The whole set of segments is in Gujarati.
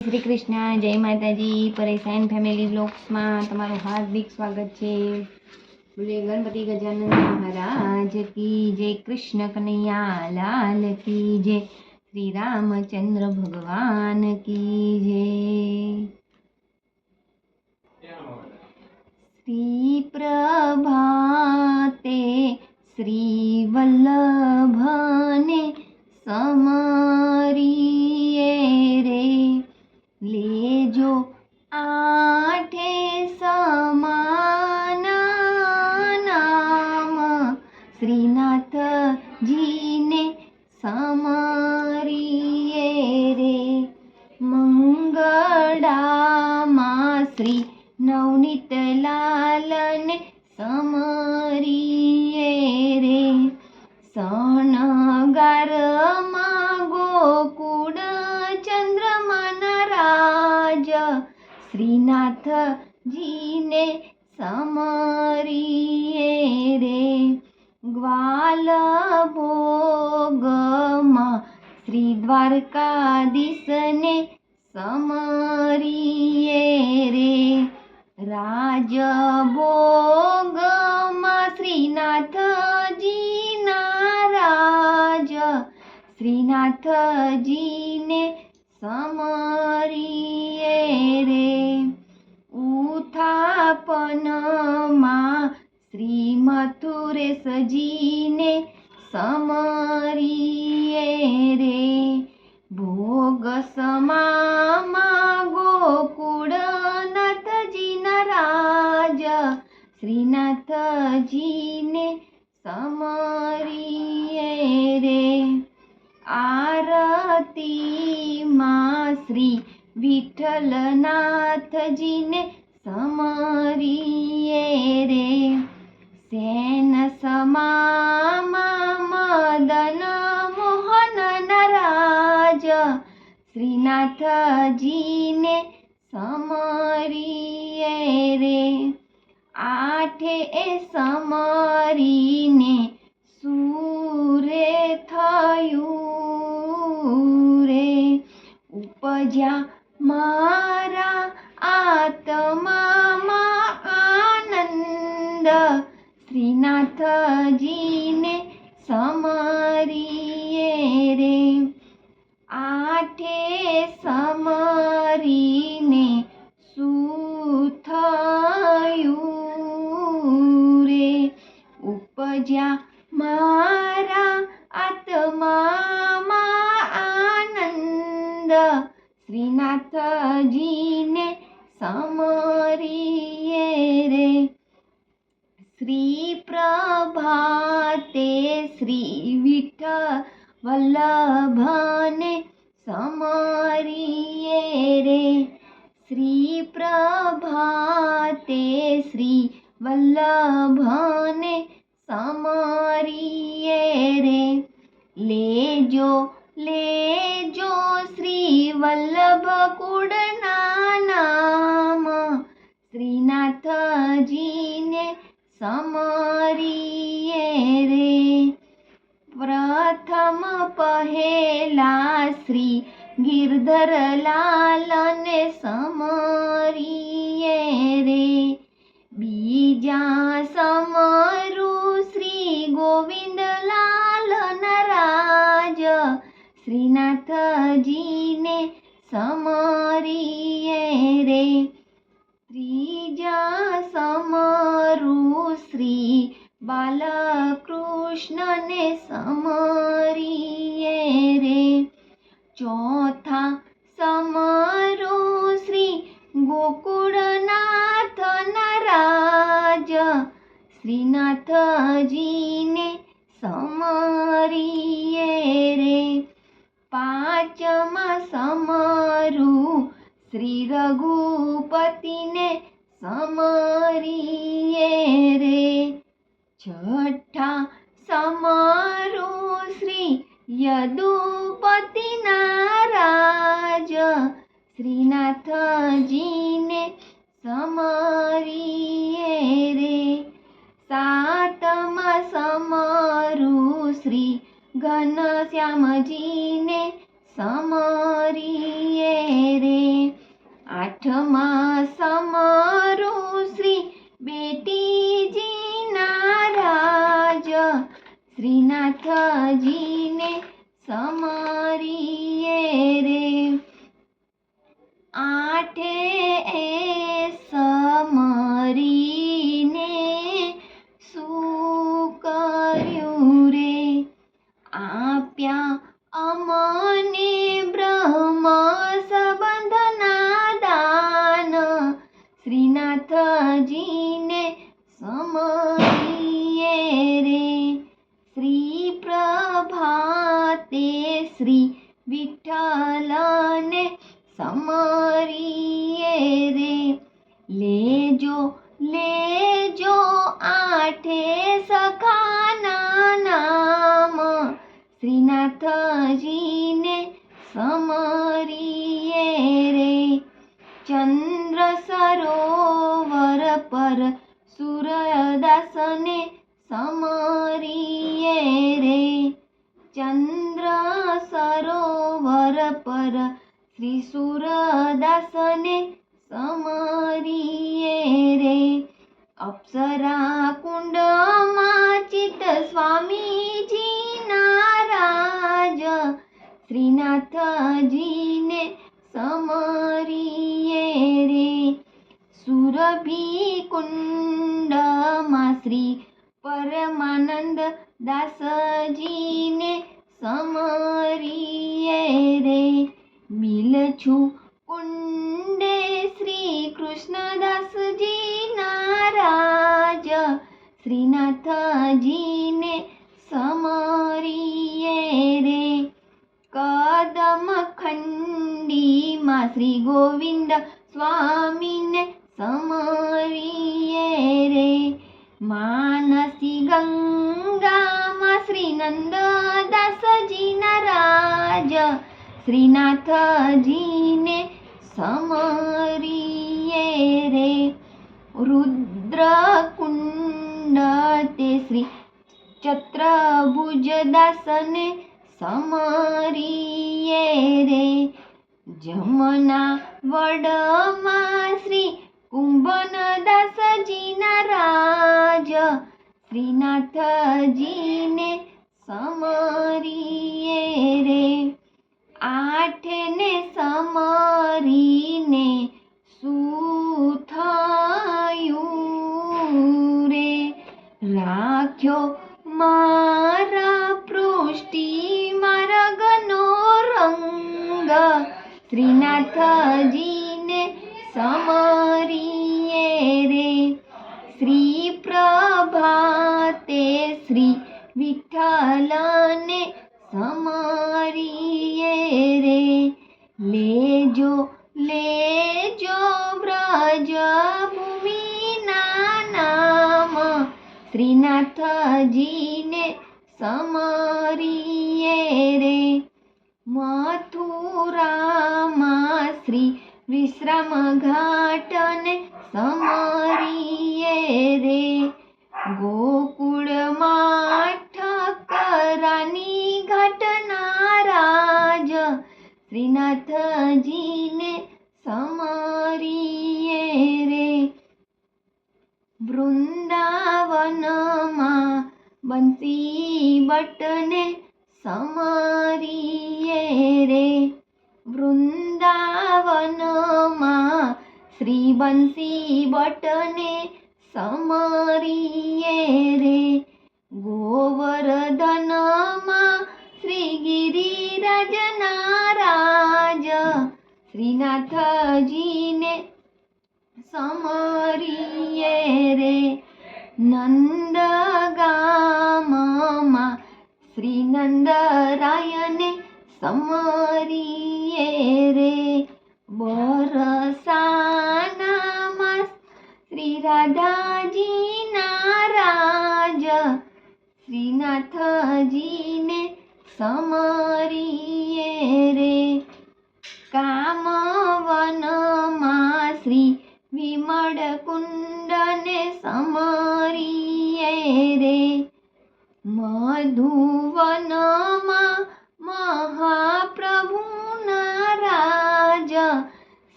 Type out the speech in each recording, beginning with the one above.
શ્રી કૃષ્ણ જય માતાજી પરેશાન ફેમિલી બ્લોગ્સમાં તમારું હાર્દિક સ્વાગત છે બોલે ગણપતિ ગજાનન મહારાજ કી જય કૃષ્ણ કનૈયા લાલ કી જય શ્રી રામચંદ્ર ભગવાન કી જય શ્રી પ્રભાતે શ્રી વલ્લભને સેન સમામાં મદન મોહન નરાજ શ્રીનાથજીને સમરીએ રે આઠે એ સમરીને સૂરે થયું રે ઉપજ્યા મારા શ્રીનાથજીને સમરીએ રે. આઠે સમરીને સુથયું રે. ઉપજ્યા મારા આત્મામાં આનંદ. શ્રીનાથજીને સમરીએ રે. શ્રી પ્રભાતે શ્રી વિઠ્ઠ વલ્લભને સમારીએ રે શ્રી પ્રભાતે શ્રી વલ્લભને સમારીએ રે લેજો લેજો શ્રી વલ્લભ પ્રથમ પહેલા શ્રી ગિરધર લાલને સમરીએ રે. બીજા સમરું શ્રી ગોવિંદ લાલ નરાજ શ્રીનાથજીને સમરીએ રે. ત્રીજા સમરું શ્રી બાલકૃષ્ણને રે ચોથા સમરો શ્રી ગોકુળનાથ રાજ શ્રીનાથજીને સમરીએ રે. પાંચમા સમરું શ્રી રઘુપતિને સમરીએ રે. છઠ્ઠા સમરું શ્રી યદુપતિના ઘન શ્યામજીને સમરીએ રે. આઠમા શ્રીનાથજીને સમરીએ રે. ચંદ્ર સરોવર પર સૂર્યદાસને સમરીએ રે. ચંદ્ર સરોવર પર શ્રી સુરદાસને સમરીએ રે. અપ્સરા કુંડમાં શ્રીનાથજીને સમરીએ રે. સુરભી કુંડમાં શ્રી પરમાનંદ દાસજીને સમરીએ રે. મિલ છું કુંડે શ્રી કૃષ્ણદાસજીના નારાજ. શ્રીનાથજીને ખંડીમાં શ્રી ગોવિંદ સ્વામીને સમરીએ રે માનસી ગંગામાં શ્રી નંદદાસજીના રાજ શ્રીનાથજીને સમરીએ રે રુદ્રકુંડ તે શ્રી ચત્રભુજદાસને સમરીએ રે જમના વડમાં શ્રી કુંભનદાસજીના રાજ. શ્રીનાથજીને સમરીએ રે. આઠને સમરીને શું રે? રાખ્યો મારા પૃષ્ટિ મારગનો રંગ. શ્રીનાથજીને સમરીએ રે. શ્રી પ્રભાતે શ્રી વિઠ્ઠલને સમરીએ રે. લેજો લેજો વ્રજ ભૂમિના નામ. શ્રીનાથજીને સમરીએ રે. મથુરામાં શ્રી વિશ્રામ ઘાટને સમરીએ રે. ગોકુળમાં ઠકરાની ઘટના રાજ શ્રીનાથજીને સમરીએ રે. વૃંદાવનમાં બંસી બટને સમરીએ રે. વૃંદાવનમાં શ્રી બંસી બટને સમરીએ રે. ગોવર્ધનમાં શ્રી ગિરિરાજના રાજ શ્રીનાથજીને સમરીએ રે. નંદગામમાં શ્રી નંદરાયને સમરીએ રે બરસાનામાં શ્રી રાધાજીના રાજ શ્રીનાથજીને સમરીએ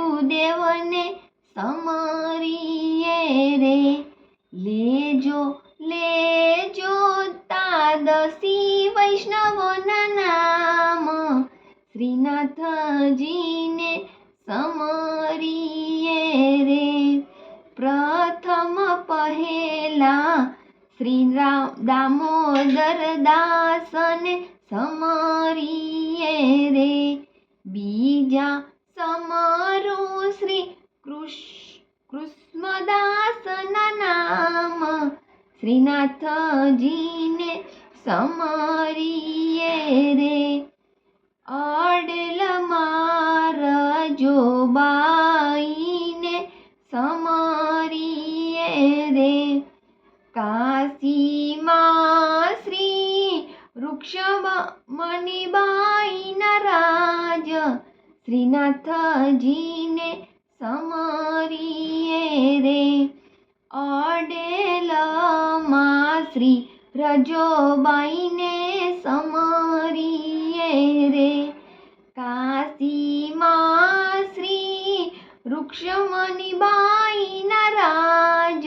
ગુરુદેવને સમરીએ રે. લેજો લેજો તાદસી વૈષ્ણવના નામ. શ્રીનાથજીને સમરીએ રે. પ્રથમ પહેલા શ્રી રામ, દામોદર દાસને સમરીએ રે. બીજા સમરું શ્રી કૃષ્ણ કૃષ્ણદાસના નામ શ્રીનાથજીને સમરીએ રે અડલ મારજો બાઈને સમરીએ રે કાશીમાં શ્રી વૃક્ષ રાજ શ્રીનાથજીને સમરીએ રે. અડેલમાં શ્રી રજોબાઈને સમરીએ રે. કાશીમાં શ્રી વૃક્ષમણિબાઈના રાજ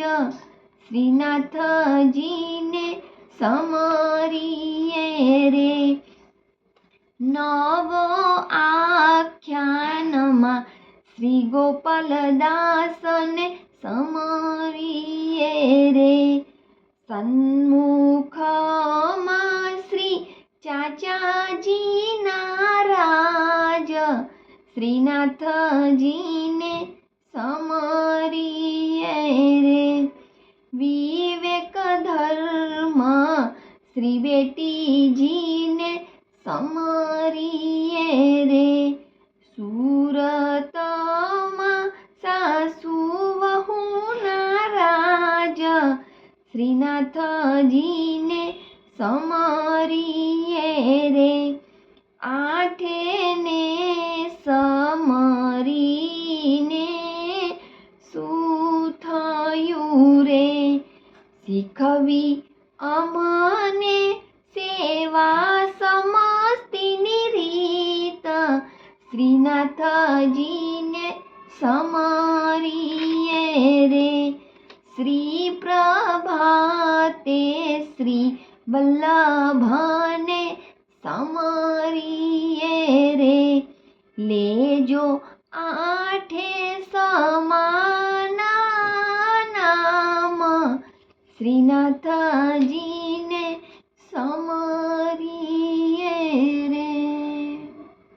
શ્રીનાથજીને સમરીએ રે. નવ આખ્યાનમાં શ્રી ગોપાલદાસને સમરીએ રે. સન્મુખમાં શ્રી ચાચાજીના રાજ, શ્રીનાથજીને સમરીએ રે. વિવેક ધર્મ શ્રી બેટીજીને સમરીએ રે. શ્રીનાથજીને સમરીએ રે. આઠે ને સમરીને શું થયું રે? શીખવી અમને સેવા સમસ્તીની રીત. શ્રીનાથજીને સમરીએ રે. શ્રી પ્રભાતે શ્રી વલ્લભાને સમારીએ રે લેજો